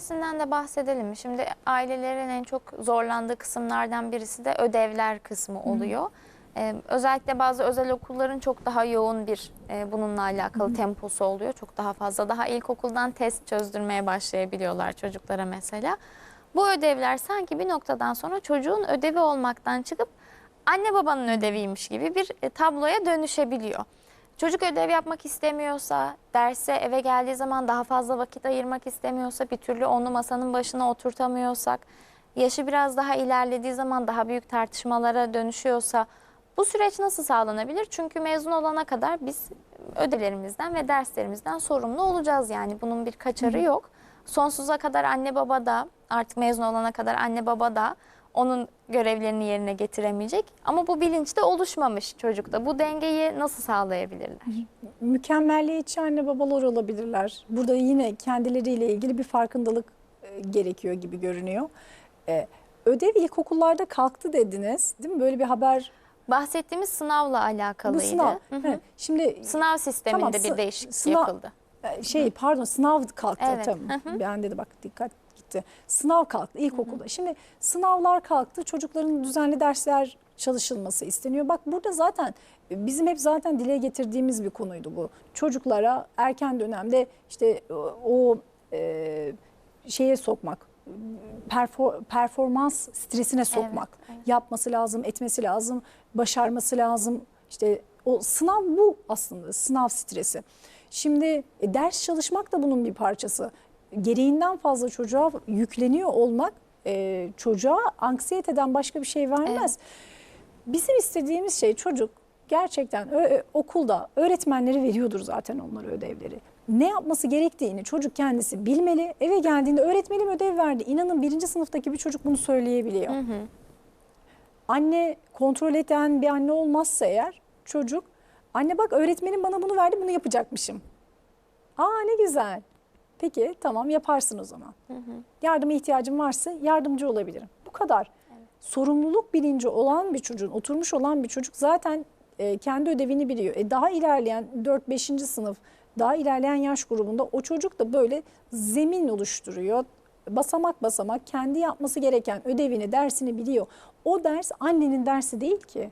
öncesinden de bahsedelim. Şimdi ailelerin en çok zorlandığı kısımlardan birisi de ödevler kısmı oluyor. Ee, özellikle bazı özel okulların çok daha yoğun bir e, bununla alakalı temposu oluyor. Çok daha fazla. Daha ilkokuldan test çözdürmeye başlayabiliyorlar çocuklara mesela. Bu ödevler sanki bir noktadan sonra çocuğun ödevi olmaktan çıkıp anne babanın ödeviymiş gibi bir tabloya dönüşebiliyor. Çocuk ödev yapmak istemiyorsa, derse eve geldiği zaman daha fazla vakit ayırmak istemiyorsa, bir türlü onu masanın başına oturtamıyorsak, yaşı biraz daha ilerlediği zaman daha büyük tartışmalara dönüşüyorsa bu süreç nasıl sağlanabilir? Çünkü mezun olana kadar biz ödevlerimizden ve derslerimizden sorumlu olacağız yani bunun bir kaçarı yok. Sonsuza kadar anne baba da artık mezun olana kadar anne baba da onun görevlerini yerine getiremeyecek. Ama bu bilinç de oluşmamış çocukta. Bu dengeyi nasıl sağlayabilirler? mükemmelliyetçi anne babalar olabilirler. Burada yine kendileriyle ilgili bir farkındalık e, gerekiyor gibi görünüyor. E, ödev ilkokullarda kalktı dediniz değil mi? Böyle bir haber Bahsettiğimiz sınavla alakalıydı. bu sınav. Hı hı. He, Şimdi Sınav sisteminde Tamam, bir değişiklik sınav- yapıldı. e, şey pardon sınav kalktı Evet, tamam. hı hı. Ben de bak dikkat gitti. Sınav kalktı ilkokulda. Şimdi sınavlar kalktı. Çocukların düzenli dersler çalışılması isteniyor. Bak burada zaten e, bizim hep zaten dile getirdiğimiz bir konuydu bu. Çocuklara erken dönemde işte o, o, e, şeye sokmak perfor- performans stresine sokmak. Yapması lazım, etmesi lazım, başarması lazım. İşte o sınav bu aslında sınav stresi. Şimdi e, ders çalışmak da bunun bir parçası. Gereğinden fazla çocuğa yükleniyor olmak e, çocuğa anksiyeteden başka bir şey vermez. Bizim istediğimiz şey çocuk gerçekten okulda öğretmenleri veriyordur zaten onlara ödevleri. Ne yapması gerektiğini çocuk kendisi bilmeli. Eve geldiğinde öğretmenim ödev verdi. İnanın birinci sınıftaki bir çocuk bunu söyleyebiliyor. Anne kontrol eden bir anne olmazsa eğer çocuk anne bak öğretmenim bana bunu verdi bunu yapacakmışım. Aa ne güzel. Peki tamam yaparsın o zaman. Yardıma ihtiyacım varsa yardımcı olabilirim. Bu kadar. Sorumluluk bilinci olan bir çocuğun, oturmuş olan bir çocuk zaten e, kendi ödevini biliyor. E, daha ilerleyen 4-5. sınıf, daha ilerleyen yaş grubunda o çocuk da böyle zemin oluşturuyor. Basamak basamak kendi yapması gereken ödevini, dersini biliyor. O ders annenin dersi değil ki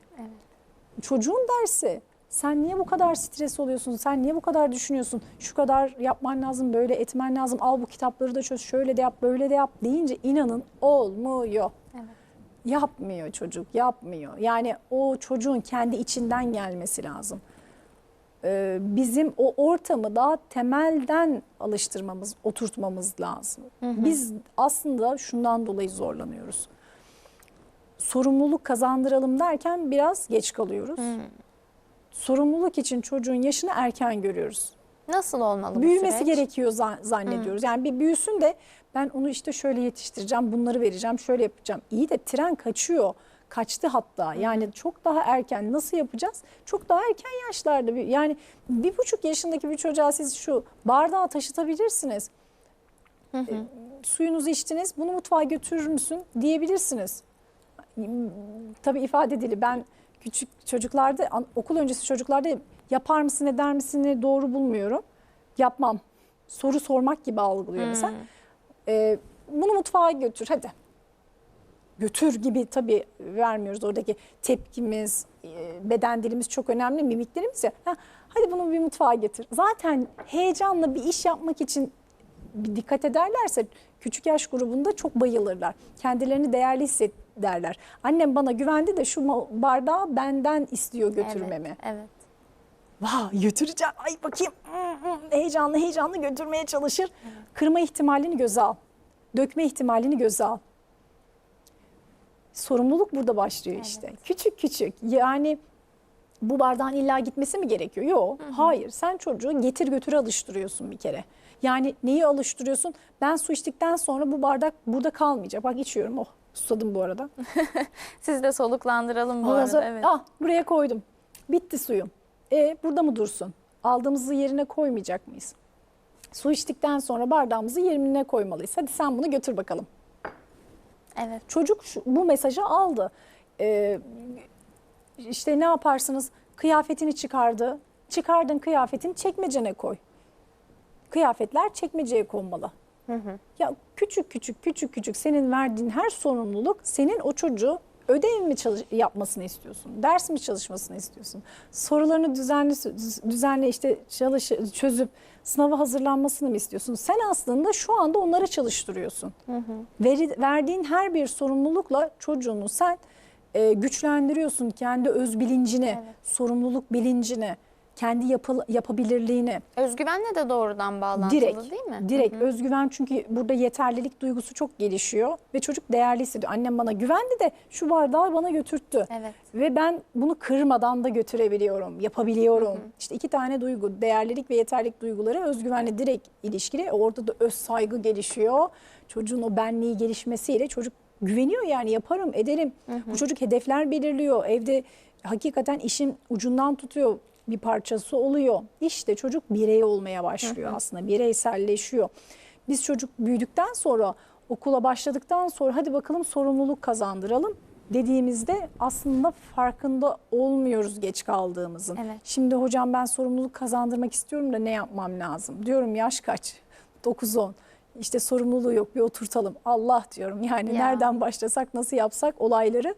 çocuğun dersi. Sen niye bu kadar stres oluyorsun? Sen niye bu kadar düşünüyorsun? Şu kadar yapman lazım, böyle etmen lazım. Al bu kitapları da çöz, şöyle de yap, böyle de yap deyince inanın olmuyor. Yapmıyor çocuk, yapmıyor. Yani o çocuğun kendi içinden gelmesi lazım. Ee, bizim o ortamı daha temelden alıştırmamız, oturtmamız lazım. Biz aslında şundan dolayı zorlanıyoruz sorumluluk kazandıralım derken biraz geç kalıyoruz. Sorumluluk için çocuğun yaşını erken görüyoruz. Nasıl olmalı bu Büyümesi süreç? gerekiyor zan- zannediyoruz. Yani bir büyüsün de ben onu işte şöyle yetiştireceğim, bunları vereceğim, şöyle yapacağım. İyi de tren kaçıyor. Kaçtı hatta. Yani çok daha erken nasıl yapacağız? Çok daha erken yaşlarda. bir- Yani bir buçuk yaşındaki bir çocuğa siz şu bardağı taşıtabilirsiniz. E, suyunuzu içtiniz, bunu mutfağa götürür müsün diyebilirsiniz tabii ifade dili ben küçük çocuklarda an- okul öncesi çocuklarda yapar mısın eder misin doğru bulmuyorum. Yapmam. Soru sormak gibi algılıyor mesela. Ee, bunu mutfağa götür hadi. Götür gibi tabii vermiyoruz oradaki tepkimiz, e, beden dilimiz çok önemli, mimiklerimiz ya. Ha, hadi bunu bir mutfağa getir. Zaten heyecanla bir iş yapmak için bir dikkat ederlerse küçük yaş grubunda çok bayılırlar. Kendilerini değerli hissederler. Annem bana güvendi de şu bardağı benden istiyor götürmemi. Evet, evet. Vah götüreceğim. Ay bakayım. Hmm, hmm. Heyecanlı heyecanlı götürmeye çalışır. Kırma ihtimalini göze al. Dökme ihtimalini göze al. Sorumluluk burada başlıyor işte. Küçük küçük. Yani bu bardağın illa gitmesi mi gerekiyor? Yok. Hayır. Sen çocuğu getir götüre alıştırıyorsun bir kere. Yani neyi alıştırıyorsun? Ben su içtikten sonra bu bardak burada kalmayacak. Bak içiyorum. Oh susadım bu arada. Siz de soluklandıralım bu Ondan arada. sonra, Evet. ah buraya koydum. Bitti suyum. E burada mı dursun? Aldığımızı yerine koymayacak mıyız? Su içtikten sonra bardağımızı yerine koymalıyız. Hadi sen bunu götür bakalım. evet. Çocuk şu, bu mesajı aldı. Ee, işte ne yaparsınız? Kıyafetini çıkardı. Çıkardın kıyafetini çekmecene koy. Kıyafetler çekmeceye konmalı. Ya küçük küçük küçük küçük senin verdiğin her sorumluluk senin o çocuğu ödev mi çalış- yapmasını istiyorsun? Ders mi çalışmasını istiyorsun? Sorularını düzenli düzenli işte çalış çözüp sınava hazırlanmasını mı istiyorsun? Sen aslında şu anda onları çalıştırıyorsun. Veri- verdiğin her bir sorumlulukla çocuğunu sen e, güçlendiriyorsun kendi öz bilincini, Evet. sorumluluk bilincini, kendi yapı- yapabilirliğini. Özgüvenle de doğrudan bağlantılı Direkt, değil mi? direkt özgüven çünkü burada yeterlilik duygusu çok gelişiyor ve çocuk değerli hissediyor. Annem bana güvendi de şu bardağı bana götürttü. Evet. Ve ben bunu kırmadan da götürebiliyorum, yapabiliyorum. İşte iki tane duygu, değerlilik ve yeterlilik duyguları özgüvenle direkt ilişkili. Orada da öz saygı gelişiyor. Çocuğun o benliği gelişmesiyle çocuk güveniyor yani yaparım, ederim. Bu çocuk hedefler belirliyor. Evde hakikaten işin ucundan tutuyor bir parçası oluyor. İşte çocuk birey olmaya başlıyor aslında, bireyselleşiyor. Biz çocuk büyüdükten sonra okula başladıktan sonra hadi bakalım sorumluluk kazandıralım dediğimizde aslında farkında olmuyoruz geç kaldığımızın. Evet. Şimdi hocam ben sorumluluk kazandırmak istiyorum da ne yapmam lazım? Diyorum yaş kaç? 9-10. İşte sorumluluğu yok bir oturtalım. Allah diyorum yani Ya. nereden başlasak nasıl yapsak olayları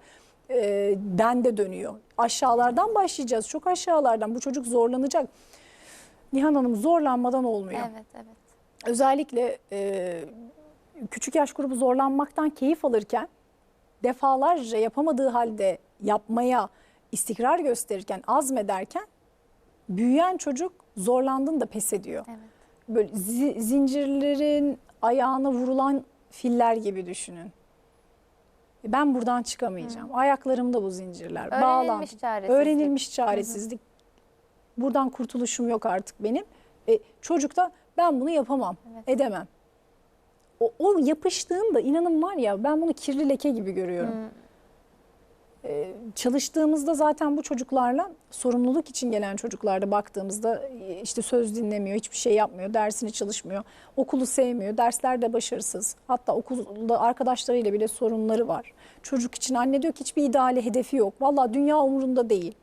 e, bende dönüyor. Aşağılardan başlayacağız. Çok aşağılardan bu çocuk zorlanacak. Nihan Hanım zorlanmadan olmuyor. Evet, evet. Özellikle e, küçük yaş grubu zorlanmaktan keyif alırken defalarca yapamadığı halde yapmaya istikrar gösterirken, azmederken büyüyen çocuk zorlandığında pes ediyor. Evet. Böyle zi- zincirlerin ayağına vurulan filler gibi düşünün. Ben buradan çıkamayacağım. Ayaklarımda bu zincirler. Öğrenilmiş Bağlantı. çaresizlik. Öğrenilmiş çaresizlik. Buradan kurtuluşum yok artık benim. E, çocuk da ben bunu yapamam, Evet. edemem. O, o yapıştığında inanın var ya ben bunu kirli leke gibi görüyorum. E, çalıştığımızda zaten bu çocuklarla sorumluluk için gelen çocuklarda baktığımızda e, işte söz dinlemiyor, hiçbir şey yapmıyor, dersini çalışmıyor, okulu sevmiyor, derslerde başarısız. Hatta okulda arkadaşlarıyla bile sorunları var. Çocuk için anne diyor ki hiçbir ideali hedefi yok. Vallahi dünya umurunda değil.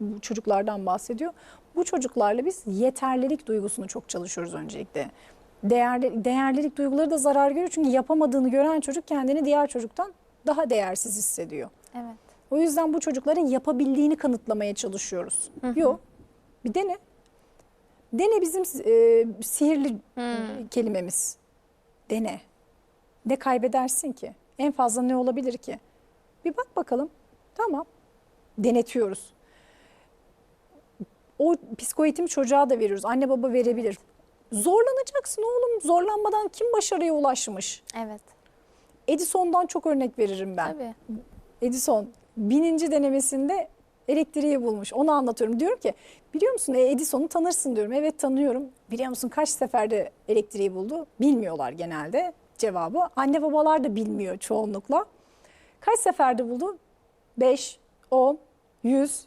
Bu çocuklardan bahsediyor. Bu çocuklarla biz yeterlilik duygusunu çok çalışıyoruz öncelikle. Değerli, değerlilik duyguları da zarar görüyor çünkü yapamadığını gören çocuk kendini diğer çocuktan daha değersiz hissediyor. Evet. O yüzden bu çocukların yapabildiğini kanıtlamaya çalışıyoruz. Yok. Bir dene. Dene bizim e, sihirli kelimemiz. Dene. Ne kaybedersin ki? En fazla ne olabilir ki? Bir bak bakalım. Tamam. Denetiyoruz. O psikoeğitimi çocuğa da veriyoruz. Anne baba verebilir. Zorlanacaksın oğlum. Zorlanmadan kim başarıya ulaşmış? Evet. Edison'dan çok örnek veririm ben. Tabii. Edison bininci denemesinde elektriği bulmuş. Onu anlatıyorum. Diyorum ki biliyor musun e, Edison'u tanırsın diyorum. Evet tanıyorum. Biliyor musun kaç seferde elektriği buldu? Bilmiyorlar genelde cevabı. Anne babalar da bilmiyor çoğunlukla. Kaç seferde buldu? 5, 10, 100.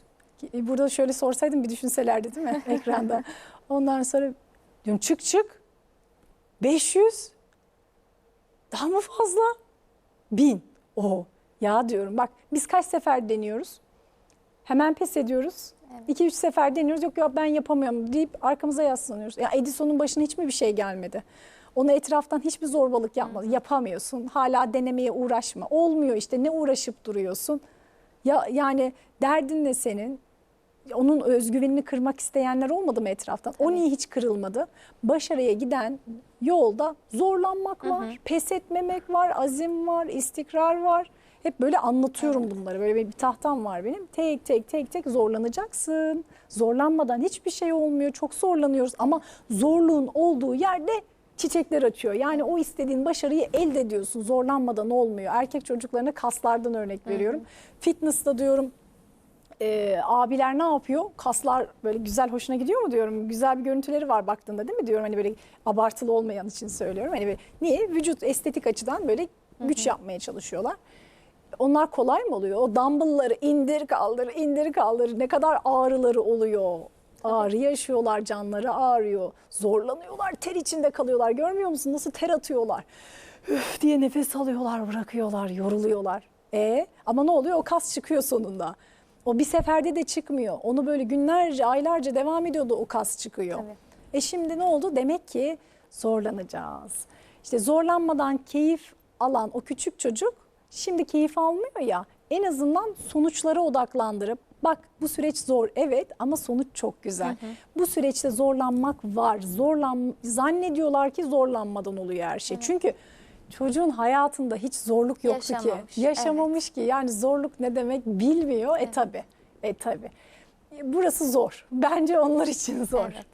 Burada şöyle sorsaydım bir düşünselerdi değil mi ekranda. Ondan sonra diyorum çık çık. 500. Daha mı fazla? Bin. O ya diyorum bak biz kaç sefer deniyoruz. Hemen pes ediyoruz. 2-3 sefer deniyoruz. Yok yok ben yapamıyorum deyip arkamıza yaslanıyoruz. Ya Edison'un başına hiç mi bir şey gelmedi? Ona etraftan hiçbir zorbalık yapmadı. Yapamıyorsun. Hala denemeye uğraşma. Olmuyor işte ne uğraşıp duruyorsun? Ya yani derdin ne senin? Onun özgüvenini kırmak isteyenler olmadı mı etraftan? O niye hiç kırılmadı? Başarıya giden yolda zorlanmak var, pes etmemek var, azim var, istikrar var. Hep böyle anlatıyorum bunları. Böyle bir tahtam var benim. Tek tek tek tek zorlanacaksın. Zorlanmadan hiçbir şey olmuyor. Çok zorlanıyoruz ama zorluğun olduğu yerde çiçekler açıyor. Yani o istediğin başarıyı elde ediyorsun. Zorlanmadan olmuyor. Erkek çocuklarına kaslardan örnek veriyorum. Fitness'ta diyorum e, abiler ne yapıyor? Kaslar böyle güzel hoşuna gidiyor mu diyorum. Güzel bir görüntüleri var baktığında değil mi diyorum. Hani böyle abartılı olmayan için söylüyorum. Hani böyle, niye? Vücut estetik açıdan böyle güç yapmaya çalışıyorlar. Onlar kolay mı oluyor? O dumbbellları indir kaldır, indir kaldır. Ne kadar ağrıları oluyor. Ağrı yaşıyorlar, canları ağrıyor. Zorlanıyorlar, ter içinde kalıyorlar. Görmüyor musun? Nasıl ter atıyorlar? Üf diye nefes alıyorlar, bırakıyorlar, yoruluyorlar. E ama ne oluyor? O kas çıkıyor sonunda. O bir seferde de çıkmıyor. Onu böyle günlerce, aylarca devam ediyordu o kas çıkıyor. Tabii. E şimdi ne oldu? Demek ki zorlanacağız. İşte zorlanmadan keyif alan o küçük çocuk şimdi keyif almıyor ya en azından sonuçlara odaklandırıp bak bu süreç zor evet ama sonuç çok güzel. Bu süreçte zorlanmak var. Zorlan zannediyorlar ki zorlanmadan oluyor her şey. Çünkü çocuğun hayatında hiç zorluk yoktu Yaşamamış, ki. Yaşamamış ki. Yani zorluk ne demek bilmiyor. E tabi. E tabi. Burası zor. Bence onlar için zor. Evet.